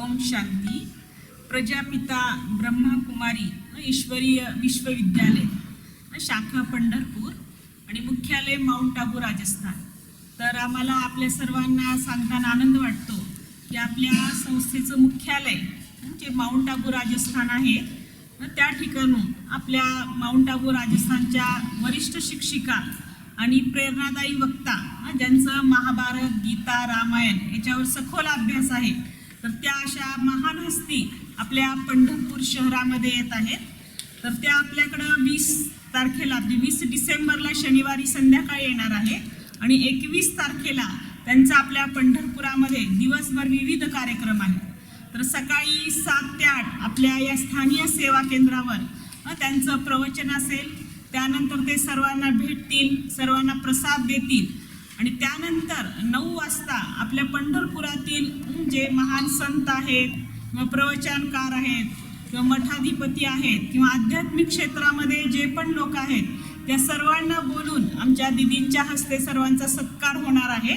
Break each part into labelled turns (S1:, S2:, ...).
S1: ओम शांती. प्रजापिता ब्रह्माकुमारी ईश्वरीय विश्वविद्यालय शाखा पंढरपूर आणि मुख्यालय माउंट आबू राजस्थान. तर आम्हाला आपल्या सर्वांना सांगताना आनंद वाटतो की आपल्या संस्थेचं मुख्यालय जे माउंट आबू राजस्थान आहे त्या ठिकाणून आपल्या माउंट आबू राजस्थानच्या वरिष्ठ शिक्षिका आणि प्रेरणादायी वक्ता ज्यांचं महाभारत गीता रामायण याच्यावर सखोल अभ्यास आहे तर त्या अशा महान हस्ती आपल्या पंढरपूर शहरामध्ये येत आहेत. तर त्या आपल्याकडं वीस तारखेला म्हणजे वीस डिसेंबरला शनिवारी संध्याकाळी येणार आहे. आणि एकवीस तारखेला त्यांचा आपल्या पंढरपुरामध्ये दिवसभर विविध कार्यक्रम आहे तर सकाळी सात ते आठ आपल्या या स्थानीय सेवा केंद्रावर त्यांचं प्रवचन असेल. त्यानंतर ते सर्वांना भेटतील सर्वांना प्रसाद देतील. आणि त्यानंतर नऊ वाजता आपल्या पंढरपुरातील जे महान संत आहेत किंवा प्रवचनकार आहेत किंवा मठाधिपती आहेत किंवा आध्यात्मिक क्षेत्रामध्ये जे पण लोक आहेत त्या सर्वांना बोलून आमच्या दिदींच्या हस्ते सर्वांचा सत्कार होणार आहे.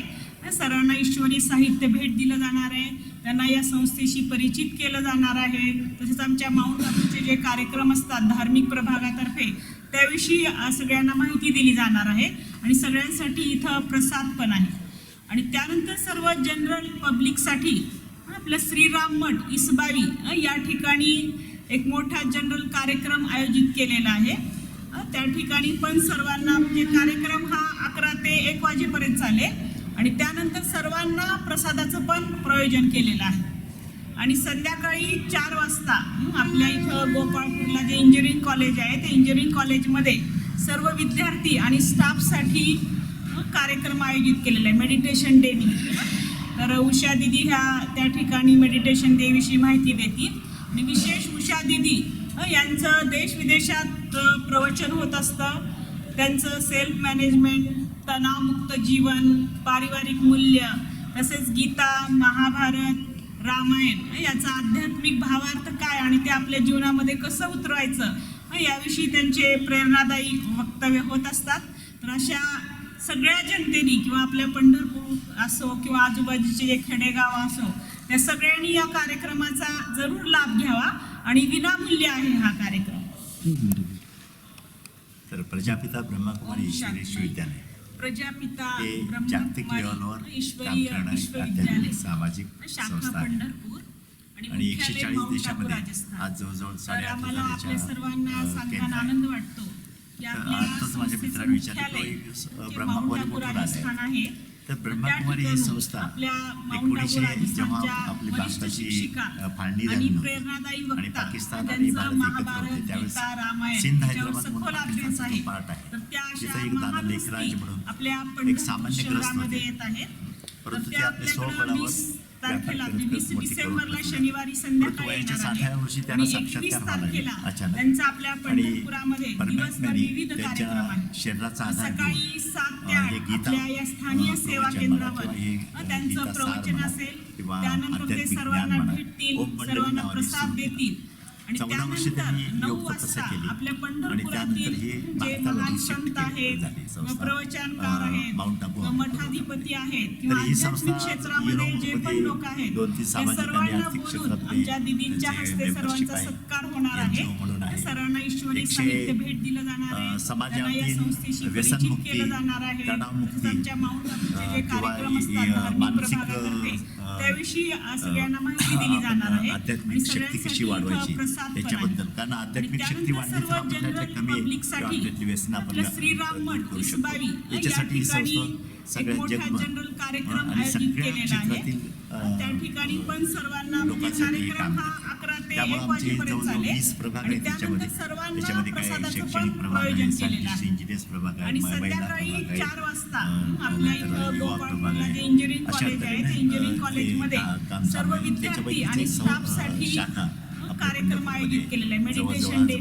S1: सर्वांना ईश्वरी साहित्य भेट दिलं जाणार आहे. त्यांना या संस्थेशी परिचित केलं जाणार आहे. तसेच आमच्या माऊंट आबूचे जे कार्यक्रम असतात धार्मिक प्रभागातर्फे त्याविषयी सगळ्यांना माहिती दिली जाणार आहे आणि सगळ्यांसाठी इथं प्रसाद पण आहे. आणि त्यानंतर सर्व जनरल पब्लिकसाठी आपलं श्रीराम मठ इसबावी या ठिकाणी एक मोठा जनरल कार्यक्रम आयोजित केलेला आहे. त्या ठिकाणी पण सर्वांना म्हणजे कार्यक्रम हा अकरा ते एक वाजेपर्यंत चालेल. आणि त्यानंतर सर्वांना प्रसादाचं पण प्रयोजन केलेलं आहे. आणि संध्याकाळी चार वाजता आपल्या इथं गोपाळपूरला जे इंजिनिअरिंग कॉलेज आहे त्या इंजिनिअरिंग कॉलेजमध्ये सर्व विद्यार्थी आणि स्टाफसाठी कार्यक्रम आयोजित केलेला आहे. मेडिटेशन डे तर उषा दिदी ह्या त्या ठिकाणी मेडिटेशन डेविषयी माहिती देतील. आणि विशेष उषा दिदी यांचं देश विदेशात प्रवचन होत असतं. त्यांचं सेल्फ मॅनेजमेंट तणावमुक्त जीवन पारिवारिक मूल्य तसेच गीता महाभारत रामायण. हं, याचा आध्यात्मिक भावार्थ काय आणि ते आपल्या जीवनामध्ये कसं उतरवायचं? हं, याविषयी त्यांचे प्रेरणादायी वक्तव्य होत असतात. तर अशा सगळ्या जनतेने किंवा आपल्या पंढरपूर असो किंवा आजूबाजूचे जे खेडेगाव असो त्या सगळ्यांनी या कार्यक्रमाचा जरूर लाभ घ्यावा आणि विनामूल्य आहे हा कार्यक्रम.
S2: तर प्रजापिता ब्रह्मकुमारी
S1: शांती.
S2: विश्वविद्यालय.
S1: प्रजापिता
S2: जागतिक लेवलवर काम करणारी सामाजिक संस्था आहे.
S1: पंढरपूर आणि
S2: एकशे चाळीस देशामध्ये आज जवळजवळ साडेआठ हजाराच्या
S1: आनंद वाटतो
S2: आत्ताच माझ्या मित्राने विचारलं आलंय?
S1: राजस्थान आहे.
S2: तर ब्रह्मकुमारी ही संस्था एकोणीसशे जेव्हा आपली भारताची फाळणी
S1: आणि
S2: झाली. आणि पाकिस्तान आणि भारत एकत्र
S1: महाभारत
S2: होते. त्यावेळेस सिंध हैदराबाद म्हणून पाकिस्तानचा पार्ट आहे.
S1: तर त्या अशा
S2: तिथं एक दादा लेखराज म्हणून एक सामान्य ग्रस्त होते. परंतु ते आपल्या स्वबळावर
S1: तारखेला वीस डिसेंबरला. शनिवारी संध्याकाळी एकवीस तारखेला. त्यांचा आपल्या पंढरपुरामध्ये दिवसभर विविध कार्यक्रम सकाळी सात ते आठ आपल्या या स्थानीय सेवा केंद्रावर त्यांचं प्रवचन असेल त्यानंतर ते सर्वांना. भेटतील सर्वांना प्रसाद. देतील
S2: चौदा वर्षे त्यांनी
S1: नऊ
S2: योग तपस्या
S1: वाजता
S2: केली.
S1: आपल्या
S2: आणि त्यानंतर
S1: पंढरपुरातील
S2: हे
S1: किंवा
S2: माउंट आबू
S1: किंवा. मठाधिपती आहेत किंवा
S2: तर ही संस्था
S1: क्षेत्रामध्ये जे पण
S2: युरोपमध्ये
S1: लोक आहेत
S2: दोन तीन सामाजिक आणि
S1: सर्वांना
S2: आर्थिक क्षेत्रातले
S1: सर्वांचा
S2: आहे,
S1: सत्कार होणार आहे
S2: NGO म्हणून आहे.
S1: सर्वांना ईश्वरी
S2: एकशे,
S1: साहित्य भेट दिलं जाणार आहे
S2: समाजातील व्यसनमुक्ती, तणावमुक्ती,
S1: आबूचे जे
S2: किंवा
S1: कार्यक्रम असतात धार्मिक
S2: मानसिक,
S1: त्याविषयी सगळ्यांना माहिती दिली जाणार आहे.
S2: आध्यात्मिक शक्ती कशी वाढवायची
S1: आहे.
S2: त्याच्याबद्दल कारण आध्यात्मिक शक्ती
S1: जनरल
S2: कमी
S1: आपलं श्रीराम मठ
S2: याच्यासाठी ही संस्था सगळ्या जगभर
S1: जनरल कार्यक्रम
S2: आणि
S1: आयोजित
S2: सगळ्या
S1: केलेला आहे.
S2: क्षेत्रातील अ,
S1: त्या ठिकाणी पण सर्वांना म्हणजे
S2: लोकांसाठी
S1: कार्यक्रम
S2: काम
S1: हा
S2: करतात.
S1: अकरा ते
S2: त्यामुळे
S1: एक
S2: आमचे
S1: वाजेपर्यंत
S2: जवळजवळ वीस प्रभाग आहेत त्याच्यामध्ये.
S1: सर्वांना
S2: त्याच्यामध्ये काय शैक्षणिक प्रभाग आहे
S1: आहे.
S2: इंजिनियर्स प्रभाग आहे
S1: आणि
S2: महिला प्रभाग आहे
S1: चार वाजता
S2: अ,
S1: आपल्या
S2: नंतर
S1: इथं
S2: युवा
S1: गोपाळपूरला
S2: प्रभाग आहे.
S1: इंजिनिअरिंग
S2: अशा
S1: कॉलेज आहे त्या
S2: तऱ्हेने, काम
S1: सर्व
S2: चालू आहे.
S1: विद्यार्थी
S2: त्याच्यापैकी शाखा
S1: कार्यक्रम आयोजित केलेला आहे. मेडिटेशन डे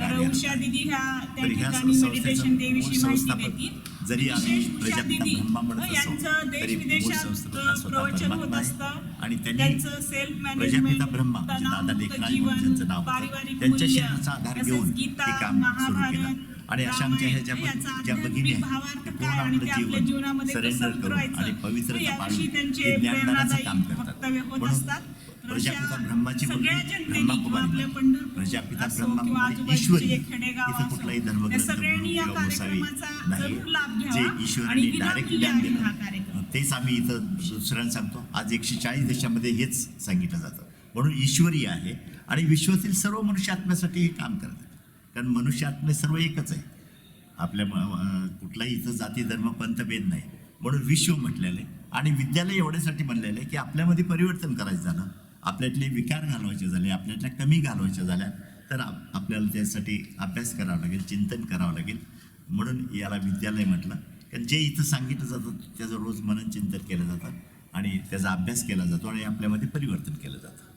S1: तर उषा दिदी ह्या त्या ठिकाणी मेडिटेशन डे विषयी माहिती देतील.
S2: जरी आम्ही प्रजापिता ब्रह्मा म्हणत असो,
S1: यांचं देश
S2: तरी मूळ हा स्वतः
S1: प्रवचन होत
S2: परमात्मा आहे.
S1: असतं
S2: आणि त्यांनी
S1: त्यांचं सेल्फ
S2: प्रजापिता ब्रह्मा दादा लेखराज त्यांचं नाव होतं.
S1: पारिवारिक
S2: त्यांच्या
S1: मूल्य
S2: शरीराचा आधार घेऊन हे काम सुरू केलं आणि अशा आमच्या ह्या ज्या
S1: याचा
S2: ज्या भगिनी आहेत पूर्ण
S1: आणि
S2: आपलं जीवन सरेंडर करून? आणि पवित्रता पाळून ज्ञानदानाचं काम करतात म्हणून प्रजापिता ब्रह्माची प्रजापिता
S1: आजूबाजूचे
S2: ईश्वरी इथं कुठलाही धर्मग्रंथ
S1: कार्यक्रमाचा
S2: नाही. जे ईश्वराने डायरेक्ट ज्ञान दिलं तेच आम्ही इथं दुसऱ्यांना सांगतो. आज एकशे चाळीस देशामध्ये हेच सांगितलं जातं. म्हणून ईश्वरी आहे आणि विश्वातील सर्व मनुष्य आत्म्यासाठी हे काम करतात कारण मनुष्य आत्मे सर्व एकच आहे. आपल्या कुठलाही इथं जाती धर्म पंथ भेद नाही. म्हणून विश्व म्हटलेलं आहे. आणि विद्यालय एवढ्यासाठी म्हणलेलं आहे की आपल्यामध्ये परिवर्तन करायचं झालं. आपल्यातले विकार घालवायचे झाले आपल्यातल्या कमी घालवायच्या झाल्या तर आप- आपल्याला त्यासाठी अभ्यास करावा लागेल चिंतन करावं लागेल. म्हणून याला विद्यालय म्हटलं. कारण जे इथं सांगितलं जातं त्याचं रोज मनन चिंतन केलं जातं आणि त्याचा अभ्यास केला जातो आणि आपल्यामध्ये परिवर्तन केलं जातं.